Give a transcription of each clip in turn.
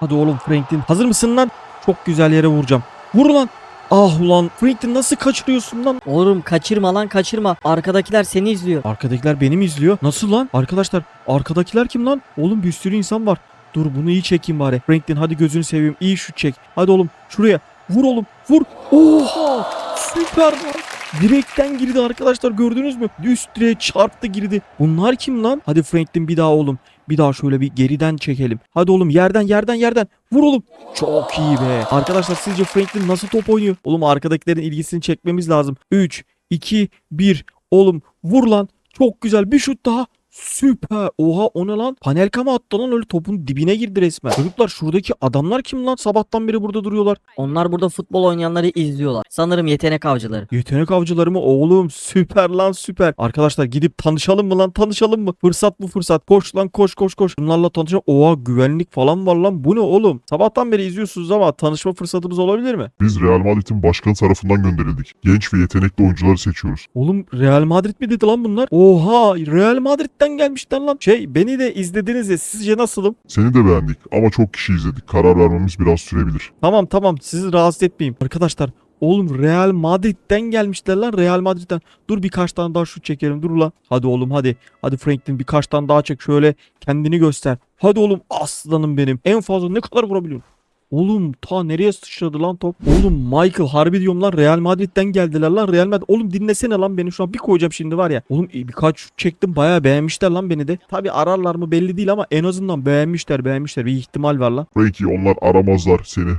Hadi oğlum Franklin. Hazır mısın lan? Çok güzel yere vuracağım. Vur lan. Ah ulan Franklin nasıl kaçırıyorsun lan? Oğlum kaçırma lan kaçırma. Arkadakiler seni izliyor. Arkadakiler beni mi izliyor? Nasıl lan? Arkadaşlar arkadakiler kim lan? Oğlum bir sürü insan var. Dur bunu iyi çekeyim bari. Franklin hadi gözünü seveyim. İyi şut çek. Hadi oğlum şuraya. Vur oğlum. Vur. Oha! Süper lan. Direkten girdi arkadaşlar gördünüz mü? Üst direğe çarptı girdi. Bunlar kim lan? Hadi Franklin bir daha oğlum. Bir daha şöyle bir geriden çekelim. Hadi oğlum yerden yerden yerden. Vur oğlum. Çok iyi be. Arkadaşlar sizce Franklin nasıl top oynuyor? Oğlum arkadakilerin ilgisini çekmemiz lazım. 3, 2, 1. Oğlum vur lan. Çok güzel bir şut daha. Süper. Oha o ne lan? Panel kama attı lan öyle topun dibine girdi resmen. Çocuklar şuradaki adamlar kim lan? Sabahtan beri burada duruyorlar. Onlar burada futbol oynayanları izliyorlar. Sanırım yetenek avcıları. Yetenek avcıları mı? Oğlum süper lan süper. Arkadaşlar gidip tanışalım mı lan? Tanışalım mı? Fırsat bu fırsat. Koş lan koş koş koş. Bunlarla tanışalım. Oha güvenlik falan var lan. Bu ne oğlum? Sabahtan beri izliyorsunuz ama tanışma fırsatımız olabilir mi? Biz Real Madrid'in başkanı tarafından gönderildik. Genç ve yetenekli oyuncuları seçiyoruz. Oğlum Real Madrid mi dedi lan bunlar? Oha Real Madrid'den gelmişler lan. Şey beni de izlediniz ya sizce nasılım? Seni de beğendik ama çok kişi izledik. Karar vermemiz biraz sürebilir. Tamam tamam sizi rahatsız etmeyeyim. Arkadaşlar oğlum Real Madrid'den gelmişler lan Real Madrid'den. Dur birkaç tane daha şut çekelim dur lan. Hadi oğlum hadi. Hadi Franklin birkaç tane daha çek şöyle kendini göster. Hadi oğlum aslanım benim. En fazla ne kadar vurabiliyorsun? Oğlum ta nereye sıçradı lan top? Oğlum Michael harbi diyorum lan Real Madrid'den geldiler lan Real Madrid. Oğlum dinlesene lan beni şu an bir koyacağım şimdi var ya. Oğlum e, birkaç çektim bayağı beğenmişler lan beni de. Tabi ararlar mı belli değil ama en azından beğenmişler beğenmişler. Bir ihtimal var lan. Frankie onlar aramazlar seni.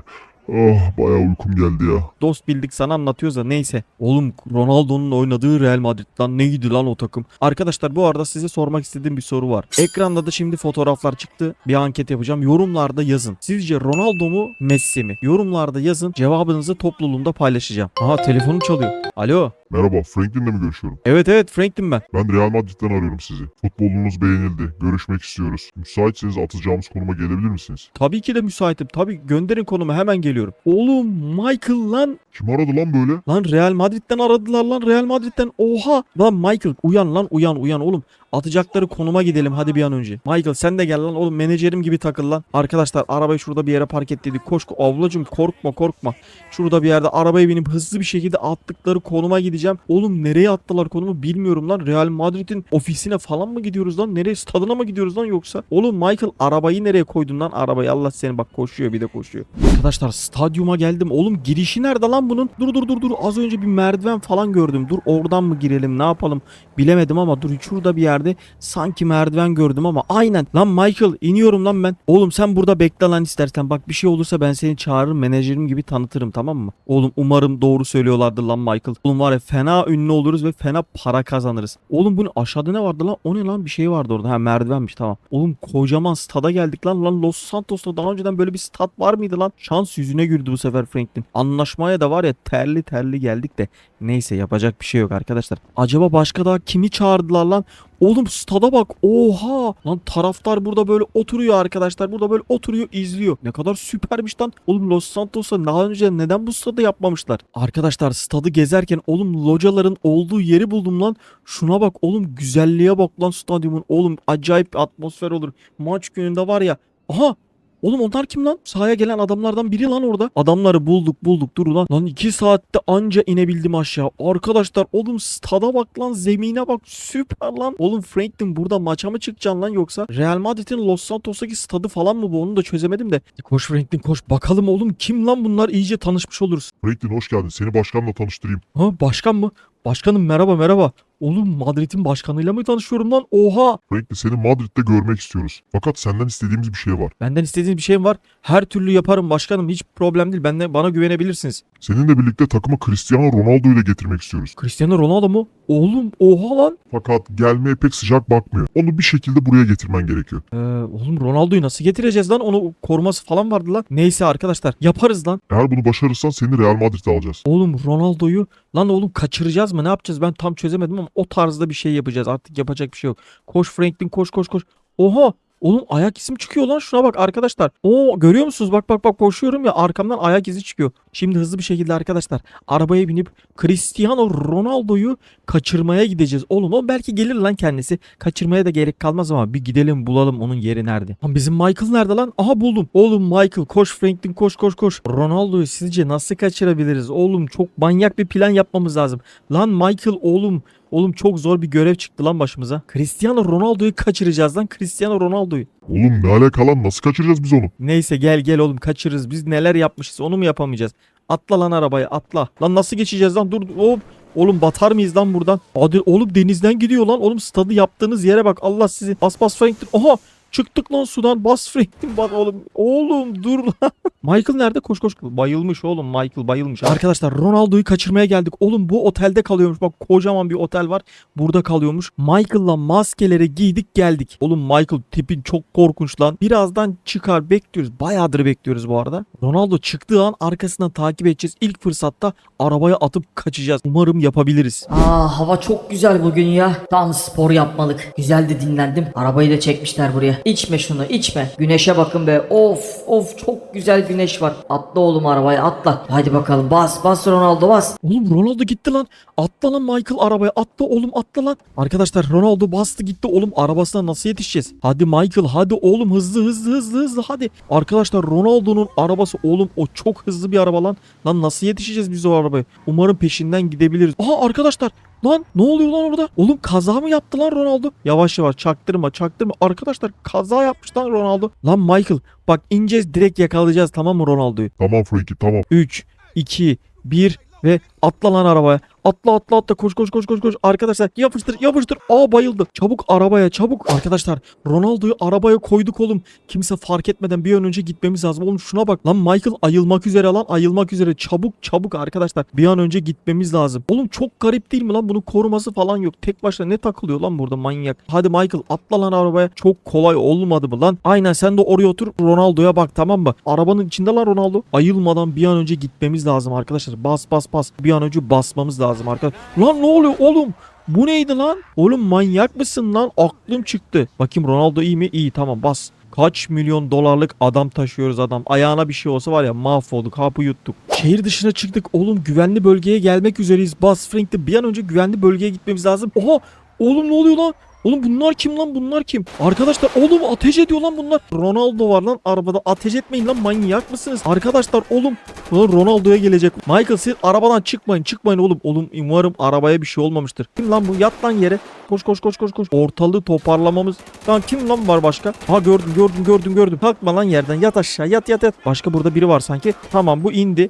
Ah bayağı uykum geldi ya. dost bildik sana anlatıyoruz da neyse. Oğlum Ronaldo'nun oynadığı Real Madrid neydi lan o takım? Arkadaşlar bu arada size sormak istediğim bir soru var. Ekranda da şimdi fotoğraflar çıktı. Bir anket yapacağım. Yorumlarda yazın. Sizce Ronaldo mu Messi mi? Yorumlarda yazın. Cevabınızı topluluğumda paylaşacağım. Aha telefonum çalıyor. Alo. Merhaba Franklin'le mi görüşüyorum? Evet evet Franklin ben. Ben Real Madrid'den arıyorum sizi. Futbolunuz beğenildi. Görüşmek istiyoruz. Müsaitseniz atacağımız konuma gelebilir misiniz? Tabii ki de müsaitim. Tabii gönderin konumu hemen geliyorum. Oğlum Michael lan. Kim aradı lan böyle? Lan Real Madrid'den aradılar lan Real Madrid'den. Oha. Lan Michael uyan lan uyan uyan oğlum. Atacakları konuma gidelim hadi bir an önce. Michael sen de gel lan oğlum menajerim gibi takıl lan. Arkadaşlar arabayı şurada bir yere park et dedik. Koş ablacım korkma korkma. Şurada bir yerde arabaya binip hızlı bir şekilde attıkları konuma gideceğim. Oğlum nereye attılar konumu bilmiyorum lan. Real Madrid'in ofisine falan mı gidiyoruz lan? Nereye stadına mı gidiyoruz lan yoksa? Oğlum Michael arabayı nereye koydun lan? Arabayı Allah seni bak koşuyor bir de koşuyor. Arkadaşlar stadyuma geldim. Oğlum girişi nerede lan bunun? Dur dur dur dur. Az önce bir merdiven falan gördüm. Dur oradan mı girelim ne yapalım bilemedim ama dur şurada bir yerde sanki merdiven gördüm ama aynen. Lan Michael iniyorum lan ben. Oğlum sen burada bekle lan istersen. Bak bir şey olursa ben seni çağırırım menajerim gibi tanıtırım tamam mı? Oğlum umarım doğru söylüyorlardır lan Michael. Oğlum var ya fena ünlü oluruz ve fena para kazanırız. Oğlum bunun aşağıda ne vardı lan? O ne lan? Bir şey vardı orada. Ha merdivenmiş tamam. Oğlum kocaman stada geldik lan. Lan Los Santos'ta daha önceden böyle bir stat var mıydı lan? Şans yüzüne güldü bu sefer Franklin. Anlaşmaya da var ya terli terli geldik de. Neyse yapacak bir şey yok arkadaşlar. Acaba başka daha kimi çağırdılar lan? Oğlum stada bak. Oha. Lan taraftar burada böyle oturuyor arkadaşlar. Burada böyle oturuyor izliyor. Ne kadar süpermiş lan. Oğlum Los Santos'a daha önce neden bu stadı yapmamışlar? Arkadaşlar stadı gezerken oğlum locaların olduğu yeri buldum lan. Şuna bak oğlum güzelliğe bak lan stadyumun. Oğlum acayip bir atmosfer olur. Maç gününde var ya. Aha Oğlum onlar kim lan? Sahaya gelen adamlardan biri lan orada. Adamları bulduk bulduk dur lan. Lan 2 saatte anca inebildim aşağı. Arkadaşlar oğlum stada bak lan zemine bak süper lan. Oğlum Franklin burada maça mı çıkacaksın lan yoksa? Real Madrid'in Los Santos'taki stadı falan mı bu onu da çözemedim de. Koş Franklin koş bakalım oğlum kim lan bunlar iyice tanışmış oluruz. Franklin hoş geldin. Seni başkanla tanıştırayım. Ha başkan mı? Başkanım merhaba merhaba. Oğlum Madrid'in başkanıyla mı tanışıyorum lan? Oha! Franklin seni Madrid'de görmek istiyoruz. Fakat senden istediğimiz bir şey var. Benden istediğiniz bir şey var. Her türlü yaparım başkanım. Hiç problem değil. Benden bana güvenebilirsiniz. Seninle birlikte takıma Cristiano Ronaldo'yu da getirmek istiyoruz. Cristiano Ronaldo mu? Oğlum oha lan. Fakat gelmeye pek sıcak bakmıyor. Onu bir şekilde buraya getirmen gerekiyor. Ee, oğlum Ronaldo'yu nasıl getireceğiz lan? Onu koruması falan vardı lan. Neyse arkadaşlar yaparız lan. Eğer bunu başarırsan seni Real Madrid'e alacağız. Oğlum Ronaldo'yu lan oğlum kaçıracağız mı? Ne yapacağız? Ben tam çözemedim ama o tarzda bir şey yapacağız. Artık yapacak bir şey yok. Koş Franklin koş koş koş. Oha! Oğlum ayak izim çıkıyor lan şuna bak arkadaşlar. Oo görüyor musunuz? Bak bak bak koşuyorum ya arkamdan ayak izi çıkıyor. Şimdi hızlı bir şekilde arkadaşlar arabaya binip Cristiano Ronaldo'yu kaçırmaya gideceğiz. Oğlum o belki gelir lan kendisi. Kaçırmaya da gerek kalmaz ama bir gidelim bulalım onun yeri nerede. Lan bizim Michael nerede lan? Aha buldum. Oğlum Michael koş Franklin koş koş koş. Ronaldo'yu sizce nasıl kaçırabiliriz? Oğlum çok manyak bir plan yapmamız lazım. Lan Michael oğlum Oğlum çok zor bir görev çıktı lan başımıza. Cristiano Ronaldo'yu kaçıracağız lan Cristiano Ronaldo'yu. Oğlum ne alaka lan nasıl kaçıracağız biz onu? Neyse gel gel oğlum kaçırırız. Biz neler yapmışız onu mu yapamayacağız? Atla lan arabaya atla. Lan nasıl geçeceğiz lan dur hop. Oğlum batar mıyız lan buradan? Hadi oğlum denizden gidiyor lan. Oğlum stadı yaptığınız yere bak. Allah sizi. Bas bas Franklin. Oha çıktık lan sudan. Bas Franklin bas oğlum. Oğlum dur lan. Michael nerede? Koş koş. Bayılmış oğlum Michael bayılmış. Arkadaşlar Ronaldo'yu kaçırmaya geldik. Oğlum bu otelde kalıyormuş. Bak kocaman bir otel var. Burada kalıyormuş. Michael'la maskeleri giydik geldik. Oğlum Michael tipin çok korkunç lan. Birazdan çıkar bekliyoruz. Bayağıdır bekliyoruz bu arada. Ronaldo çıktığı an arkasından takip edeceğiz. İlk fırsatta arabaya atıp kaçacağız. Umarım yapabiliriz. Aa hava çok güzel bugün ya. Tam spor yapmalık. Güzel de dinlendim. Arabayı da çekmişler buraya. İçme şunu içme. Güneşe bakın be. Of of çok güzel güneş var. Atla oğlum arabaya atla. Hadi bakalım bas bas Ronaldo bas. Oğlum Ronaldo gitti lan. Atla lan Michael arabaya. Atla oğlum atla lan. Arkadaşlar Ronaldo bastı gitti oğlum. Arabasına nasıl yetişeceğiz? Hadi Michael hadi oğlum hızlı hızlı hızlı hızlı hadi. Arkadaşlar Ronaldo'nun arabası oğlum o çok hızlı bir araba lan. Lan nasıl yetişeceğiz biz o arabaya? Umarım peşinden gidebiliriz. Aha arkadaşlar Lan ne oluyor lan orada? Oğlum kaza mı yaptı lan Ronaldo? Yavaş yavaş çaktırma çaktırma. Arkadaşlar kaza yapmış lan Ronaldo. Lan Michael bak ineceğiz direkt yakalayacağız tamam mı Ronaldo'yu? Tamam Frankie tamam. 3, 2, 1 ve atla lan arabaya. Atla atla atla koş koş koş koş koş. Arkadaşlar yapıştır yapıştır. Aa bayıldı. Çabuk arabaya çabuk. Arkadaşlar Ronaldo'yu arabaya koyduk oğlum. Kimse fark etmeden bir an önce gitmemiz lazım. Oğlum şuna bak. Lan Michael ayılmak üzere lan ayılmak üzere. Çabuk çabuk arkadaşlar. Bir an önce gitmemiz lazım. Oğlum çok garip değil mi lan? Bunun koruması falan yok. Tek başına ne takılıyor lan burada manyak. Hadi Michael atla lan arabaya. Çok kolay olmadı mı lan? Aynen sen de oraya otur. Ronaldo'ya bak tamam mı? Arabanın içinde lan Ronaldo. Ayılmadan bir an önce gitmemiz lazım arkadaşlar. Bas bas bas. Bir an önce basmamız lazım arkadaşlar. Lan ne oluyor oğlum? Bu neydi lan? Oğlum manyak mısın lan? Aklım çıktı. Bakayım Ronaldo iyi mi? İyi tamam bas. Kaç milyon dolarlık adam taşıyoruz adam. Ayağına bir şey olsa var ya mahvolduk. Hapı yuttuk. Şehir dışına çıktık. Oğlum güvenli bölgeye gelmek üzereyiz. Bas Frank'te bir an önce güvenli bölgeye gitmemiz lazım. Oha! Oğlum ne oluyor lan? Oğlum bunlar kim lan bunlar kim? Arkadaşlar oğlum ateş ediyor lan bunlar. Ronaldo var lan arabada ateş etmeyin lan manyak mısınız? Arkadaşlar oğlum Ulan Ronaldo'ya gelecek. Michael siz arabadan çıkmayın çıkmayın oğlum. Oğlum umarım arabaya bir şey olmamıştır. Kim lan bu? Yat lan yere. Koş koş koş koş koş. Ortalığı toparlamamız. Lan kim lan var başka? Ha gördüm gördüm gördüm gördüm. Kalkma lan yerden yat aşağı yat yat yat. Başka burada biri var sanki. Tamam bu indi.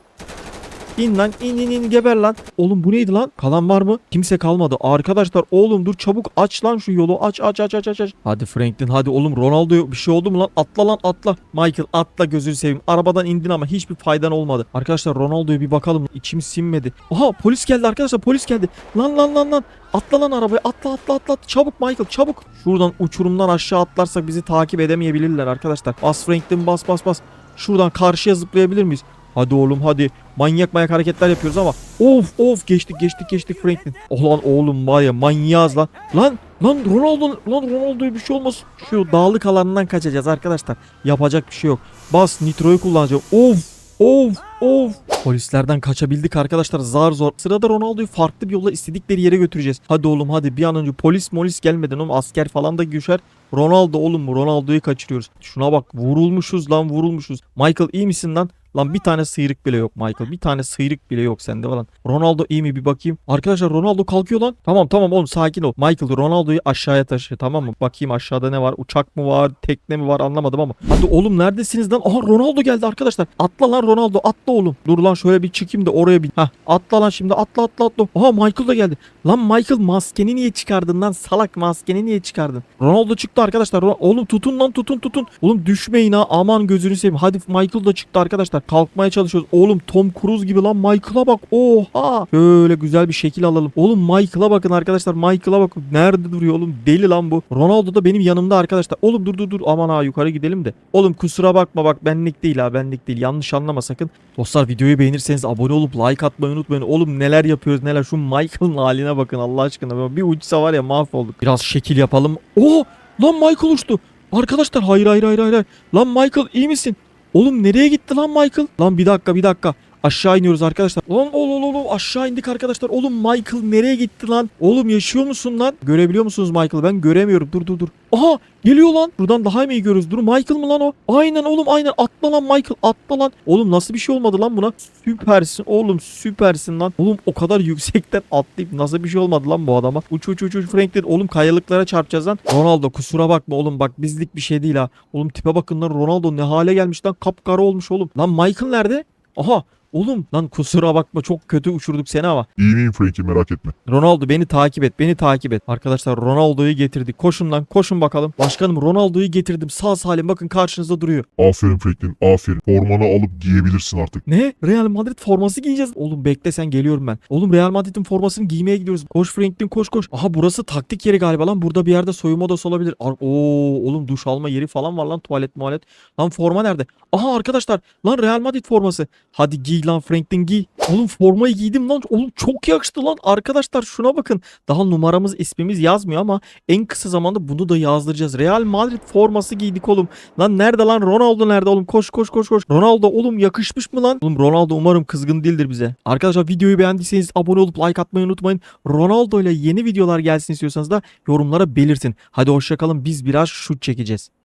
İn lan in in in geber lan. Oğlum bu neydi lan? Kalan var mı? Kimse kalmadı. Arkadaşlar oğlum dur çabuk aç lan şu yolu. Aç aç aç aç aç. aç. Hadi Franklin hadi oğlum Ronaldo bir şey oldu mu lan? Atla lan atla. Michael atla gözünü seveyim. Arabadan indin ama hiçbir faydan olmadı. Arkadaşlar Ronaldo'ya bir bakalım. İçimiz sinmedi. Aha polis geldi arkadaşlar polis geldi. Lan lan lan lan. Atla lan arabaya atla atla atla. Çabuk Michael çabuk. Şuradan uçurumdan aşağı atlarsak bizi takip edemeyebilirler arkadaşlar. Bas Franklin bas bas bas. Şuradan karşıya zıplayabilir miyiz? Hadi oğlum hadi. Manyak manyak hareketler yapıyoruz ama. Of of geçtik geçtik geçtik Franklin. Oh lan oğlum var ya manyağız lan. Lan lan Ronaldo lan Ronaldo'ya bir şey olmasın. Şu dağlık alanından kaçacağız arkadaşlar. Yapacak bir şey yok. Bas nitroyu kullanacağım. Of of of. Polislerden kaçabildik arkadaşlar zar zor. Sırada Ronaldo'yu farklı bir yolla istedikleri yere götüreceğiz. Hadi oğlum hadi bir an önce polis molis gelmeden oğlum asker falan da düşer. Ronaldo oğlum Ronaldo'yu kaçırıyoruz. Şuna bak vurulmuşuz lan vurulmuşuz. Michael iyi misin lan? Lan bir tane sıyrık bile yok Michael. Bir tane sıyrık bile yok sende falan. Ronaldo iyi mi bir bakayım. Arkadaşlar Ronaldo kalkıyor lan. Tamam tamam oğlum sakin ol. Michael Ronaldo'yu aşağıya taşı tamam mı? Bakayım aşağıda ne var? Uçak mı var? Tekne mi var? Anlamadım ama. Hadi oğlum neredesiniz lan? Aha Ronaldo geldi arkadaşlar. Atla lan Ronaldo atla oğlum. Dur lan şöyle bir çıkayım da oraya bir. Hah atla lan şimdi atla atla atla. Aha Michael da geldi. Lan Michael maskeni niye çıkardın lan? Salak maskeni niye çıkardın? Ronaldo çıktı arkadaşlar. Oğlum tutun lan tutun tutun. Oğlum düşmeyin ha. Aman gözünü seveyim. Hadi Michael da çıktı arkadaşlar. Kalkmaya çalışıyoruz. Oğlum Tom Cruise gibi lan Michael'a bak. Oha. Şöyle güzel bir şekil alalım. Oğlum Michael'a bakın arkadaşlar. Michael'a bakın. Nerede duruyor oğlum? Deli lan bu. Ronaldo da benim yanımda arkadaşlar. Oğlum dur dur dur. Aman ha yukarı gidelim de. Oğlum kusura bakma bak benlik değil ha benlik değil. Yanlış anlama sakın. Dostlar videoyu beğenirseniz abone olup like atmayı unutmayın. Oğlum neler yapıyoruz neler. Şu Michael'ın haline bakın Allah aşkına. Bir uçsa var ya mahvolduk. Biraz şekil yapalım. Oo lan Michael uçtu. Arkadaşlar hayır hayır hayır. hayır. Lan Michael iyi misin? Oğlum nereye gitti lan Michael? Lan bir dakika bir dakika. Aşağı iniyoruz arkadaşlar. Lan oğlum oğlum aşağı indik arkadaşlar. Oğlum Michael nereye gitti lan? Oğlum yaşıyor musun lan? Görebiliyor musunuz Michael'ı? Ben göremiyorum. Dur dur dur. Aha geliyor lan. Buradan daha iyi görürüz? Dur Michael mı lan o? Aynen oğlum aynen. Atla lan Michael atla lan. Oğlum nasıl bir şey olmadı lan buna? Süpersin oğlum süpersin lan. Oğlum o kadar yüksekten atlayıp nasıl bir şey olmadı lan bu adama? Uç uç uç uç Franklin. Oğlum kayalıklara çarpacağız lan. Ronaldo kusura bakma oğlum bak bizlik bir şey değil ha. Oğlum tipe bakın lan Ronaldo ne hale gelmiş lan kapkara olmuş oğlum. Lan Michael nerede? Aha Oğlum lan kusura bakma çok kötü uçurduk seni ama. İyi miyim Frankie merak etme. Ronaldo beni takip et beni takip et. Arkadaşlar Ronaldo'yu getirdik. Koşun lan koşun bakalım. Başkanım Ronaldo'yu getirdim. Sağ salim bakın karşınızda duruyor. Aferin Franklin aferin. Formanı alıp giyebilirsin artık. Ne? Real Madrid forması giyeceğiz. Oğlum bekle sen geliyorum ben. Oğlum Real Madrid'in formasını giymeye gidiyoruz. Koş Franklin koş koş. Aha burası taktik yeri galiba lan. Burada bir yerde soyunma odası olabilir. Ar- Oo oğlum duş alma yeri falan var lan tuvalet muhalet. Lan forma nerede? Aha arkadaşlar lan Real Madrid forması. Hadi giy lan Franklin giy. Oğlum formayı giydim lan. Oğlum çok yakıştı lan. Arkadaşlar şuna bakın. Daha numaramız ismimiz yazmıyor ama en kısa zamanda bunu da yazdıracağız. Real Madrid forması giydik oğlum. Lan nerede lan Ronaldo nerede oğlum koş koş koş koş. Ronaldo oğlum yakışmış mı lan? Oğlum Ronaldo umarım kızgın değildir bize. Arkadaşlar videoyu beğendiyseniz abone olup like atmayı unutmayın. Ronaldo ile yeni videolar gelsin istiyorsanız da yorumlara belirtin. Hadi hoşçakalın biz biraz şut çekeceğiz.